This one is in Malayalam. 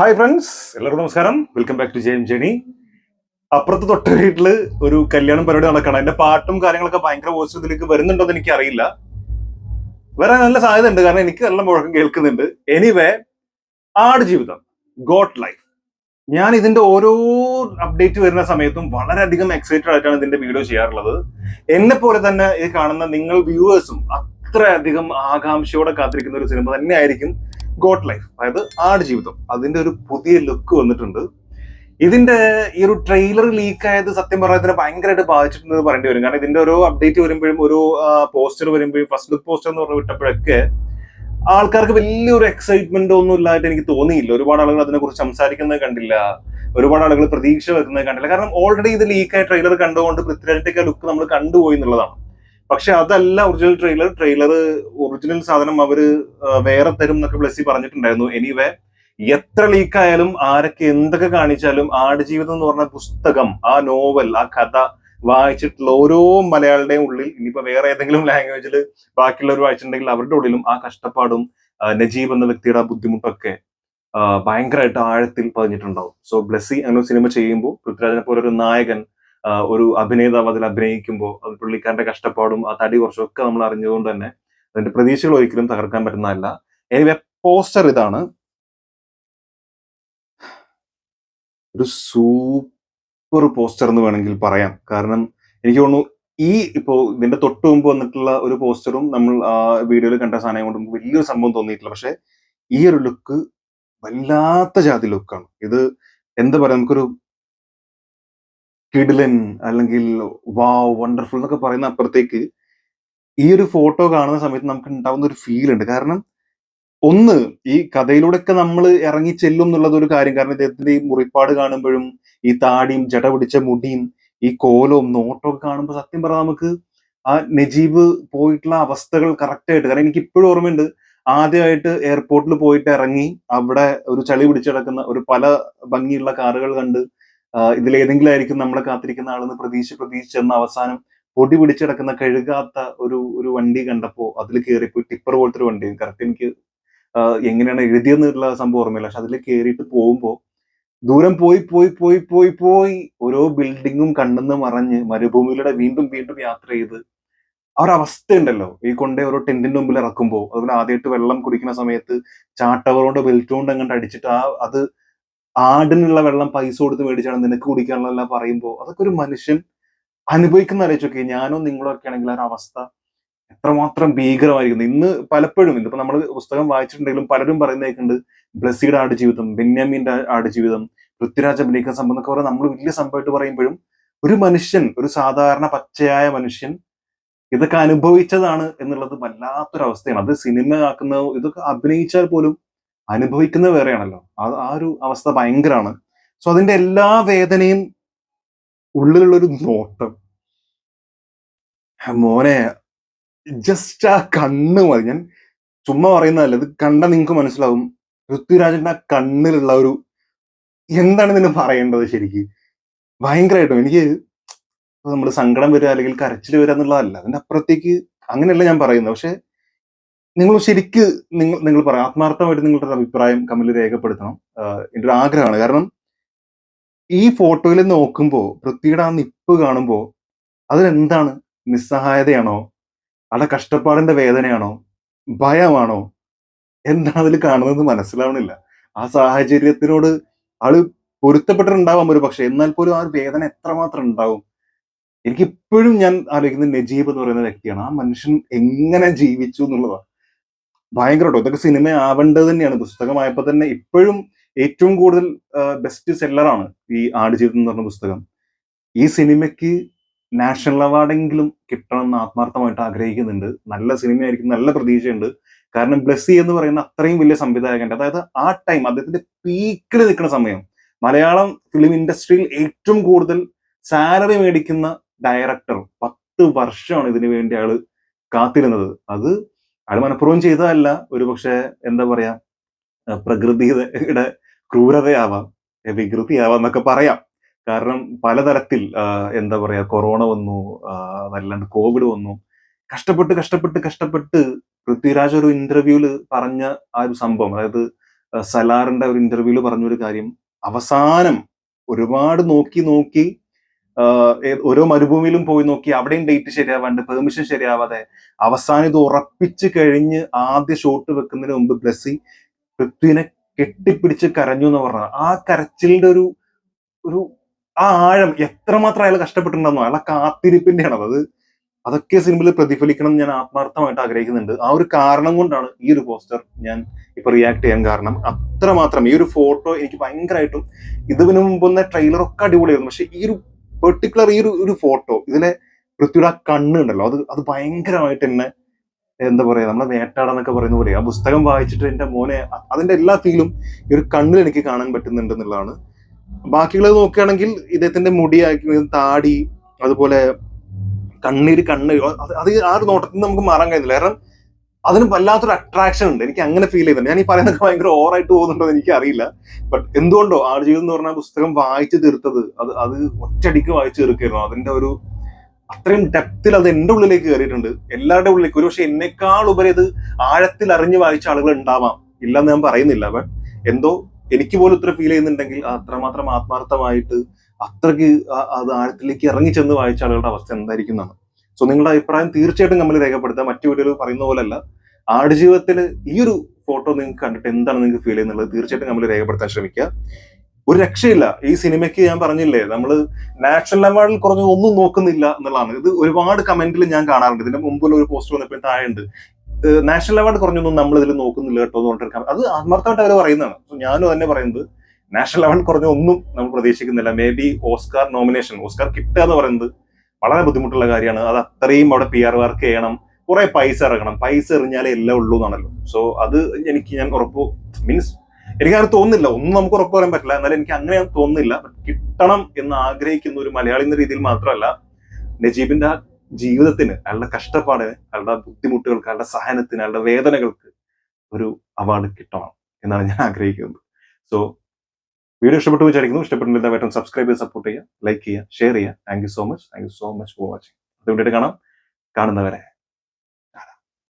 ഹായ് ഫ്രണ്ട്സ് എല്ലാവർക്കും നമസ്കാരം. Welcome back to Jaime Jenny അപ്പുറത്ത് തൊട്ട വീട്ടിൽ ഒരു കല്യാണം പരിപാടി നടക്കണം. അതിന്റെ പാട്ടും കാര്യങ്ങളൊക്കെ ഭയങ്കര പോസിറ്റീവിലേക്ക് വരുന്നുണ്ടോ എന്ന് എനിക്ക് അറിയില്ല വരാൻ നല്ല സാധ്യത ഉണ്ട് കാരണം എനിക്ക് നല്ല മുഴക്കം കേൾക്കുന്നുണ്ട്. എനിവേ ആട് ജീവിതം. ഗോഡ് ലൈഫ് ഞാൻ ഇതിന്റെ ഓരോ അപ്ഡേറ്റ് വരുന്ന സമയത്തും വളരെയധികം എക്സൈറ്റഡ് ആയിട്ടാണ് ഇതിന്റെ വീഡിയോ ചെയ്യാറുള്ളത്. എന്നെ പോലെ തന്നെ ഇത് കാണുന്ന നിങ്ങൾ വ്യൂവേഴ്സും അത്രയധികം ആകാംക്ഷയോടെ കാത്തിരിക്കുന്ന ഒരു സിനിമ തന്നെയായിരിക്കും ഗോഡ് ലൈഫ് അതായത് ആട് ജീവിതം. അതിന്റെ ഒരു പുതിയ ലുക്ക് വന്നിട്ടുണ്ട്. ഇതിന്റെ ഈ ഒരു ട്രെയിലർ ലീക്ക് ആയത് സത്യം ഇതിനെ ഭയങ്കരമായിട്ട് ബാധിച്ചിട്ടുണ്ടെന്ന് പറയേണ്ടി വരും. കാരണം ഇതിന്റെ ഓരോ അപ്ഡേറ്റ് വരുമ്പോഴും ഒരു പോസ്റ്റർ വരുമ്പോഴും ഫസ്റ്റ് ലുക്ക് പോസ്റ്റർ എന്ന് പറഞ്ഞ് വിട്ടപ്പോഴൊക്കെ ആൾക്കാർക്ക് വലിയൊരു എക്സൈറ്റ്മെന്റ് ഒന്നും ഇല്ലായിട്ട് എനിക്ക് തോന്നിയില്ല. ഒരുപാട് ആളുകൾ അതിനെക്കുറിച്ച് സംസാരിക്കുന്നത് കണ്ടില്ല. ഒരുപാട് ആളുകൾ പ്രതീക്ഷ വെക്കുന്നത് കണ്ടില്ല. കാരണം ഓൾറെഡി ഇത് ലീക്കായ ട്രെയിലർ കണ്ടുകൊണ്ട് പൃഥ്വിരാജിന്റെ ലുക്ക് നമ്മൾ കണ്ടുപോയി എന്നുള്ളതാണ്. പക്ഷെ അതല്ല ഒറിജിനൽ ട്രെയിലർ. ട്രെയിലർ ഒറിജിനൽ സാധനം അവർ വേറെ തരും എന്നൊക്കെ ബ്ലസ്സി പറഞ്ഞിട്ടുണ്ടായിരുന്നു. എനിവേ എത്ര ലീക്കായാലും ആരൊക്കെ എന്തൊക്കെ കാണിച്ചാലും ആടുജീവിതം എന്ന് പറഞ്ഞ പുസ്തകം ആ നോവൽ ആ കഥ വായിച്ചിട്ടുള്ള ഓരോ മലയാളിയുടെയും ഉള്ളിൽ ഇനിയിപ്പോ വേറെ ഏതെങ്കിലും ലാംഗ്വേജിൽ ബാക്കിയുള്ളവർ വായിച്ചിട്ടുണ്ടെങ്കിൽ അവരുടെ ഉള്ളിലും ആ കഷ്ടപ്പാടും നജീബ് എന്ന വ്യക്തിയുടെ ആ ബുദ്ധിമുട്ടൊക്കെ ഭയങ്കരമായിട്ട് ആഴത്തിൽ പതിഞ്ഞിട്ടുണ്ടാവും. സോ ബ്ലസ്സി അങ്ങനെ സിനിമ ചെയ്യുമ്പോൾ പൃഥ്വിരാജിനെ പോലെ ഒരു നായകൻ ഒരു അഭിനേതാവ് അതിൽ അഭിനയിക്കുമ്പോൾ അത് പുള്ളിക്കാരന്റെ കഷ്ടപ്പാടും ആ തടി കുറച്ചൊക്കെ നമ്മൾ അറിഞ്ഞതുകൊണ്ട് തന്നെ അതിന്റെ പ്രതീക്ഷകൾ ഒരിക്കലും തകർക്കാൻ പറ്റുന്നതല്ല. എനിവേ പോസ്റ്റർ ഇതാണ്. ഒരു സൂപ്പർ പോസ്റ്റർ എന്ന് വേണമെങ്കിൽ പറയാം. കാരണം എനിക്ക് തോന്നുന്നു ഈ ഇപ്പോ ഇതിന്റെ തൊട്ട് മുമ്പ് വന്നിട്ടുള്ള ഒരു പോസ്റ്ററും നമ്മൾ വീഡിയോയിൽ കണ്ട സാധനം കൊണ്ട് വലിയൊരു സംഭവം തോന്നിയിട്ടില്ല. പക്ഷെ ഈ ഒരു ലുക്ക് വല്ലാത്ത ജാതി ലുക്കാണ് ഇത് എന്താ പറയാ നമുക്കൊരു കിഡിലൻ അല്ലെങ്കിൽ വാവ് വണ്ടർഫുൾ എന്നൊക്കെ പറയുന്ന അപ്പുറത്തേക്ക് ഈ ഒരു ഫോട്ടോ കാണുന്ന സമയത്ത് നമുക്ക് ഉണ്ടാവുന്ന ഒരു ഫീൽ ഉണ്ട്. കാരണം ഒന്ന് ഈ കഥയിലൂടെയൊക്കെ നമ്മൾ ഇറങ്ങി ചെല്ലും എന്നുള്ളത് ഒരു കാര്യം. കാരണം ഇദ്ദേഹത്തിന്റെ ഈ മുറിപ്പാട് കാണുമ്പോഴും ഈ താടിയും ജട പിടിച്ച മുടിയും ഈ കോലവും നോട്ടവും കാണുമ്പോൾ സത്യം പറഞ്ഞാൽ നമുക്ക് ആ നജീബ് പോയിട്ടുള്ള അവസ്ഥകൾ കറക്റ്റ് ആയിട്ട് കാരണം എനിക്ക് ഇപ്പോഴും ഓർമ്മയുണ്ട്. ആദ്യമായിട്ട് എയർപോർട്ടിൽ പോയിട്ട് ഇറങ്ങി അവിടെ ഒരു ചളി പിടിച്ചു കിടക്കുന്ന ഒരു പല ഭംഗിയുള്ള കാറുകൾ കണ്ട് ഇതിലേതെങ്കിലും ആയിരിക്കും നമ്മളെ കാത്തിരിക്കുന്ന ആളെന്ന് പ്രതീക്ഷ പ്രതീക്ഷിച്ച് ചെന്ന അവസാനം പൊടി പിടിച്ചടക്കുന്ന കഴുകാത്ത ഒരു ഒരു വണ്ടി കണ്ടപ്പോ അതിൽ കയറിപ്പോയി ടിപ്പർ പോലത്തെ ഒരു വണ്ടി കറക്റ്റ് എനിക്ക് എങ്ങനെയാണ് എഴുതിയെന്നുള്ള സംഭവം ഓർമ്മയില്ല. പക്ഷെ അതിൽ കയറിയിട്ട് പോകുമ്പോ ദൂരം പോയി പോയി പോയി പോയി പോയി ഓരോ ബിൽഡിങ്ങും കണ്ണെന്ന് മറഞ്ഞ് മരുഭൂമിയിലൂടെ വീണ്ടും വീണ്ടും യാത്ര ചെയ്ത് ആ ഒരു അവസ്ഥ ഉണ്ടല്ലോ ഈ കൊണ്ടേ ഓരോ ടെന്റിന്റെ മുമ്പിൽ ഇറക്കുമ്പോൾ അതുപോലെ ആദ്യമായിട്ട് വെള്ളം കുടിക്കുന്ന സമയത്ത് ചാട്ടവറോണ്ട് ബെൽറ്റ് കൊണ്ട് അങ്ങോട്ട് അടിച്ചിട്ട് ആ അത് ആടിനുള്ള വെള്ളം പൈസ കൊടുത്ത് മേടിച്ചാണ് നിനക്ക് കുടിക്കാനുള്ള പറയുമ്പോൾ അതൊക്കെ ഒരു മനുഷ്യൻ അനുഭവിക്കുന്ന ആലോചിച്ചൊക്കെ ഞാനോ നിങ്ങളോ ഒക്കെ ആണെങ്കിൽ ആ ഒരു അവസ്ഥ എത്രമാത്രം ഭീകരമായിരിക്കുന്നു. ഇന്ന് പലപ്പോഴും ഇന്നിപ്പോ നമ്മൾ പുസ്തകം വായിച്ചിട്ടുണ്ടെങ്കിലും പലരും പറയുന്ന കേൾക്കുന്നുണ്ട് ബ്ലസ്സിയുടെ ആടുജീവിതം ബെന്യാമിന്റെ ആടുജീവിതം പൃഥ്വിരാജ് അഭിനയിക്കുന്ന സംഭവം എന്നൊക്കെ പറഞ്ഞാൽ നമ്മൾ വലിയ സംഭവമായിട്ട് പറയുമ്പോഴും ഒരു മനുഷ്യൻ ഒരു സാധാരണ പച്ചയായ മനുഷ്യൻ ഇതൊക്കെ അനുഭവിച്ചതാണ് എന്നുള്ളത് വല്ലാത്തൊരവസ്ഥയാണ്. അത് സിനിമ ആക്കുന്ന ഇതൊക്കെ അഭിനയിച്ചാൽ പോലും അനുഭവിക്കുന്നത് വേറെയാണല്ലോ. അത് ആ ഒരു അവസ്ഥ ഭയങ്കരമാണ് സോ അതിന്റെ എല്ലാ വേദനയും ഉള്ളിലുള്ളൊരു നോട്ടം. മോനെ ജസ്റ്റ് ആ കണ്ണ് മതി. ഞാൻ ചുമ്മാ പറയുന്നതല്ല ഇത് കണ്ട നിങ്ങൾക്ക് മനസ്സിലാവും. പൃഥ്വിരാജിന്റെ ആ കണ്ണിലുള്ള ഒരു എന്താണ് ഇതിന് പറയേണ്ടത് ശരിക്ക്? ഭയങ്കരമായിട്ടും എനിക്ക് നമ്മൾ സങ്കടം വരിക അല്ലെങ്കിൽ കരച്ചിൽ വരിക എന്നുള്ളതല്ല. അതിന്റെ അപ്പുറത്തേക്ക് അങ്ങനെയല്ല ഞാൻ പറയുന്നത്. പക്ഷെ നിങ്ങൾ ശരിക്ക് നിങ്ങൾ നിങ്ങൾ പറയാം ആത്മാർത്ഥമായിട്ട് നിങ്ങളുടെ അഭിപ്രായം കമ്മിൽ രേഖപ്പെടുത്തണം എന്റെ ഒരു ആഗ്രഹമാണ്. കാരണം ഈ ഫോട്ടോയിൽ നോക്കുമ്പോൾ പൃഥ്വിയുടെ ആ നിപ്പ് കാണുമ്പോൾ അതിലെന്താണ്? നിസ്സഹായതയാണോ? അവിടെ കഷ്ടപ്പാടിന്റെ വേദനയാണോ? ഭയമാണോ? എന്താണ് അതിൽ കാണുന്നത് മനസ്സിലാവണില്ല. ആ സാഹചര്യത്തിനോട് ആൾ പൊരുത്തപ്പെട്ടിട്ടുണ്ടാവാം ഒരു പക്ഷെ എന്നാൽ പോലും ആ വേദന എത്രമാത്രം ഉണ്ടാവും? എനിക്കിപ്പോഴും ഞാൻ ആലോചിക്കുന്നത് നജീബ് എന്ന് പറയുന്ന വ്യക്തിയാണ്. ആ മനുഷ്യൻ എങ്ങനെ ജീവിച്ചു എന്നുള്ളതാണ്. ഭയങ്കരട്ടോ. ഇതൊക്കെ സിനിമ ആവേണ്ടത് തന്നെയാണ്. പുസ്തകമായപ്പോ തന്നെ ഇപ്പോഴും ഏറ്റവും കൂടുതൽ ബെസ്റ്റ് സെല്ലറാണ് ഈ ആടുജീവിതം എന്ന് പറഞ്ഞ പുസ്തകം. ഈ സിനിമയ്ക്ക് നാഷണൽ അവാർഡെങ്കിലും കിട്ടണം എന്ന് ആത്മാർത്ഥമായിട്ട് ആഗ്രഹിക്കുന്നുണ്ട്. നല്ല സിനിമയായിരിക്കും നല്ല പ്രതീക്ഷയുണ്ട്. കാരണം ബ്ലസ്സി എന്ന് പറയുന്ന അത്രയും വലിയ സംവിധായകന്റെ അതായത് ആ ടൈം അദ്ദേഹത്തിന്റെ പീക്കിൽ നിൽക്കുന്ന സമയം മലയാളം ഫിലിം ഇൻഡസ്ട്രിയിൽ ഏറ്റവും കൂടുതൽ സാലറി മേടിക്കുന്ന ഡയറക്ടർ പത്ത് വർഷമാണ് ഇതിനു വേണ്ടി അയാൾ കാത്തിരുന്നത്. അത് അയാൾ മനഃപൂർവം ചെയ്തതല്ല. ഒരു പക്ഷെ എന്താ പറയാ പ്രകൃതിയുടെ ക്രൂരതയാവാം വികൃതിയാവാം എന്നൊക്കെ പറയാം. കാരണം പലതരത്തിൽ എന്താ പറയാ കൊറോണ വന്നു അതല്ലാണ്ട് കോവിഡ് വന്നു. കഷ്ടപ്പെട്ട് കഷ്ടപ്പെട്ട് കഷ്ടപ്പെട്ട് പൃഥ്വിരാജ് ഒരു ഇന്റർവ്യൂൽ പറഞ്ഞ ആ ഒരു സംഭവം അതായത് സലാറിന്റെ ഒരു ഇന്റർവ്യൂൽ പറഞ്ഞൊരു കാര്യം അവസാനം ഒരുപാട് നോക്കി നോക്കി ഓരോ മരുഭൂമിയിലും പോയി നോക്കി അവിടെയും ഡേറ്റ് ശരിയാവാണ്ട് പെർമിഷൻ ശരിയാവാതെ അവസാനം ഇത് ഉറപ്പിച്ച് കഴിഞ്ഞ് ആദ്യ ഷോട്ട് വെക്കുന്നതിന് മുമ്പ് ബ്ലസ്സി പൃഥ്വിനെ കെട്ടിപ്പിടിച്ച് കരഞ്ഞു എന്ന് പറഞ്ഞത്. ആ കരച്ചിലിന്റെ ഒരു ഒരു ആ ആഴം എത്രമാത്രം അയാൾ കഷ്ടപ്പെട്ടിട്ടുണ്ടെന്നോ അയാളെ കാത്തിരിപ്പിന്റെയാണ് അത്. അതൊക്കെ സിനിമയിൽ പ്രതിഫലിക്കണം ഞാൻ ആത്മാർത്ഥമായിട്ട് ആഗ്രഹിക്കുന്നുണ്ട്. ആ ഒരു കാരണം കൊണ്ടാണ് ഈ ഒരു പോസ്റ്റർ ഞാൻ ഇപ്പൊ റിയാക്ട് ചെയ്യാൻ കാരണം. അത്രമാത്രം ഈ ഒരു ഫോട്ടോ എനിക്ക് ഭയങ്കരമായിട്ടും ഇതിനു മുമ്പ് ട്രെയിലർ ഒക്കെ അടിപൊളിയായിരുന്നു. പക്ഷെ ഈ ഒരു പെർട്ടിക്കുലർ ഈ ഒരു ഒരു ഫോട്ടോ ഇതിലെ പൃഥ്വിയുടെ കണ്ണ് ഉണ്ടല്ലോ അത് അത് ഭയങ്കരമായിട്ട് എന്നെ എന്താ പറയാ നമ്മളെ വേട്ടാടെന്നൊക്കെ പറയുന്ന പോലെ ആ പുസ്തകം വായിച്ചിട്ട് എന്റെ മോനെ അതിന്റെ എല്ലാ ഫീലും ഈ ഒരു കണ്ണിൽ എനിക്ക് കാണാൻ പറ്റുന്നുണ്ട് എന്നുള്ളതാണ്. ബാക്കിയുള്ളത് നോക്കുകയാണെങ്കിൽ ഇദ്ദേഹത്തിന്റെ മുടിയാക്കി താടി അതുപോലെ കണ്ണീര് കണ്ണ് അത് ആ ഒരു നോട്ടത്തിൽ നമുക്ക് മാറാൻ കഴിയുന്നില്ല. കാരണം അതിന് വല്ലാത്തൊരു അട്രാക്ഷൻ ഉണ്ട്. എനിക്ക് അങ്ങനെ ഫീൽ ചെയ്യുന്നുണ്ട് ഞാൻ ഈ പറയുന്നതൊക്കെ ഭയങ്കര ഓവറായിട്ട് പോകുന്നുണ്ടോ എന്ന് എനിക്ക് അറിയില്ല ബട്ട് എന്തുകൊണ്ടോ ആടുജീവിതം എന്ന് പറഞ്ഞ പുസ്തകം വായിച്ചു തീർത്തത് അത് അത് ഒറ്റയടിക്ക് വായിച്ചു തീർക്കായിരുന്നു അതിന്റെ ഒരു അത്രയും ഡെപ്തിൽ അത് എന്റെ ഉള്ളിലേക്ക് കയറിയിട്ടുണ്ട്. എല്ലാവരുടെ ഉള്ളിലേക്ക്. ഒരു പക്ഷെ എന്നെക്കാൾ ഉപരി അത് ആഴത്തിൽ അറിഞ്ഞു വായിച്ച ആളുകൾ ഉണ്ടാവാം. ഇല്ലെന്ന് ഞാൻ പറയുന്നില്ല. ബട്ട് എന്തോ എനിക്ക് പോലും ഇത്ര ഫീൽ ചെയ്യുന്നുണ്ടെങ്കിൽ അത്രമാത്രം ആത്മാർത്ഥമായിട്ട് അത്രയ്ക്ക് അത് ആഴത്തിലേക്ക് ഇറങ്ങി ചെന്ന് വായിച്ച ആളുകളുടെ അവസ്ഥ എന്തായിരിക്കും എന്നാണ്. സോ നിങ്ങളുടെ അഭിപ്രായം തീർച്ചയായിട്ടും നമ്മൾ രേഖപ്പെടുത്തുക. മറ്റു വീഡിയോയിൽ പറയുന്ന പോലെയല്ല ആടുജീവിതത്തിൽ ഈ ഒരു ഫോട്ടോ നിങ്ങൾക്ക് കണ്ടിട്ട് എന്താണ് നിങ്ങൾക്ക് ഫീൽ ചെയ്യുന്നത്? തീർച്ചയായിട്ടും നമ്മൾ രേഖപ്പെടുത്താൻ ശ്രമിക്കുക. ഒരു രക്ഷയില്ല. ഈ സിനിമയ്ക്ക് ഞാൻ പറഞ്ഞില്ലേ നമ്മൾ നാഷണൽ അവാർഡിൽ കുറഞ്ഞ ഒന്നും നോക്കുന്നില്ല എന്നുള്ളതാണ്. ഇത് ഒരുപാട് കമന്റിൽ ഞാൻ കാണാറുണ്ട്. ഇതിന്റെ മുമ്പിൽ ഒരു പോസ്റ്റ് വന്നപ്പോൾ താഴെ ഉണ്ട് നാഷണൽ അവാർഡ് കുറഞ്ഞൊന്നും നമ്മൾ ഇതിൽ നോക്കുന്നില്ല കേട്ടോ എന്ന് പറഞ്ഞിട്ട് അത് ആത്മാർത്ഥമായിട്ട് അവർ പറയുന്നതാണ്. ഞാനും തന്നെ പറയുന്നത്. നാഷണൽ അവാർഡ് കുറഞ്ഞ ഒന്നും നമ്മൾ പ്രതീക്ഷിക്കുന്നില്ല. May be Oscar nomination Oscar കിട്ടുക എന്ന് പറയുന്നത് വളരെ ബുദ്ധിമുട്ടുള്ള കാര്യമാണ്. അത് അത്രയും അവിടെ പി ആർ വർക്ക് ചെയ്യണം. കുറെ പൈസ ഇറങ്ങണം. പൈസ എറിഞ്ഞാലേ എല്ലാം ഉള്ളൂ എന്നാണല്ലോ. സോ അത് എനിക്ക് ഞാൻ ഉറപ്പ് മീൻസ് എനിക്കങ്ങനെ തോന്നുന്നില്ല. ഒന്നും നമുക്ക് ഉറപ്പ് പറയാൻ പറ്റില്ല. എന്നാലും എനിക്ക് അങ്ങനെ തോന്നുന്നില്ല. കിട്ടണം എന്ന് ആഗ്രഹിക്കുന്ന ഒരു മലയാളി എന്ന രീതിയിൽ മാത്രമല്ല നജീബിന്റെ ആ ജീവിതത്തിന് അയാളുടെ കഷ്ടപ്പാടിന് അയാളുടെ ബുദ്ധിമുട്ടുകൾക്ക് അയാളുടെ സഹനത്തിന് അയാളുടെ വേദനകൾക്ക് ഒരു അവാർഡ് കിട്ടണം എന്നാണ് ഞാൻ ആഗ്രഹിക്കുന്നത്. സോ വീഡിയോ ഇഷ്ടപ്പെട്ടു വിചാരിക്കുന്നു. ഇഷ്ടപ്പെട്ടില്ല പറ്റും സബ്സ്ക്രൈബ് ചെയ്ത് സപ്പോർട്ട് ചെയ്യുക ലൈക്ക് ചെയ്യുക ഷെയർ ചെയ്യുക. Thank you so much thank you so much for watching അത് വേണ്ടിയിട്ട് കാണാം. കാണുന്നവരെ.